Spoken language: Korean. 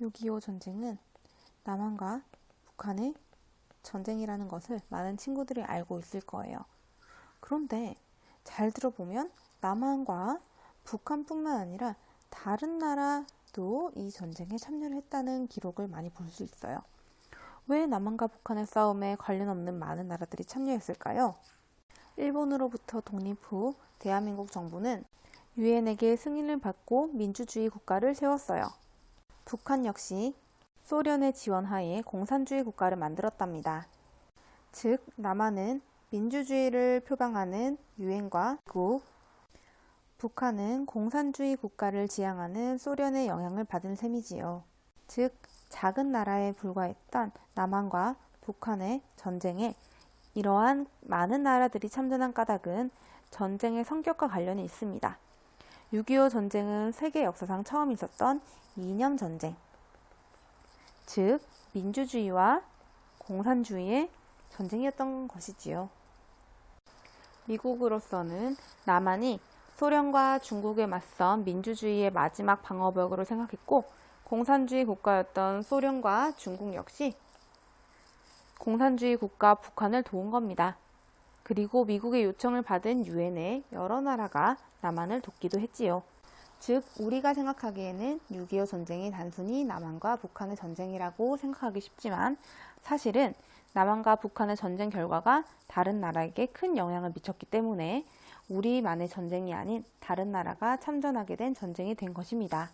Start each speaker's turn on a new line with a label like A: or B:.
A: 6.25 전쟁은 남한과 북한의 전쟁이라는 것을 많은 친구들이 알고 있을 거예요. 그런데 잘 들어보면 남한과 북한뿐만 아니라 다른 나라도 이 전쟁에 참여를 했다는 기록을 많이 볼 수 있어요. 왜 남한과 북한의 싸움에 관련 없는 많은 나라들이 참여했을까요? 일본으로부터 독립 후 대한민국 정부는 유엔에게 승인을 받고 민주주의 국가를 세웠어요. 북한 역시 소련의 지원하에 공산주의 국가를 만들었답니다. 즉, 남한은 민주주의를 표방하는 유엔과 미국, 북한은 공산주의 국가를 지향하는 소련의 영향을 받은 셈이지요. 즉, 작은 나라에 불과했던 남한과 북한의 전쟁에 이러한 많은 나라들이 참전한 까닭은 전쟁의 성격과 관련이 있습니다. 6.25 전쟁은 세계 역사상 처음 있었던 이념 전쟁. 즉, 민주주의와 공산주의의 전쟁이었던 것이지요. 미국으로서는 남한이 소련과 중국에 맞선 민주주의의 마지막 방어벽으로 생각했고, 공산주의 국가였던 소련과 중국 역시 공산주의 국가 북한을 도운 겁니다. 그리고 미국의 요청을 받은 유엔의 여러 나라가 남한을 돕기도 했지요. 즉, 우리가 생각하기에는 6.25 전쟁이 단순히 남한과 북한의 전쟁이라고 생각하기 쉽지만 사실은 남한과 북한의 전쟁 결과가 다른 나라에게 큰 영향을 미쳤기 때문에 우리만의 전쟁이 아닌 다른 나라가 참전하게 된 전쟁이 된 것입니다.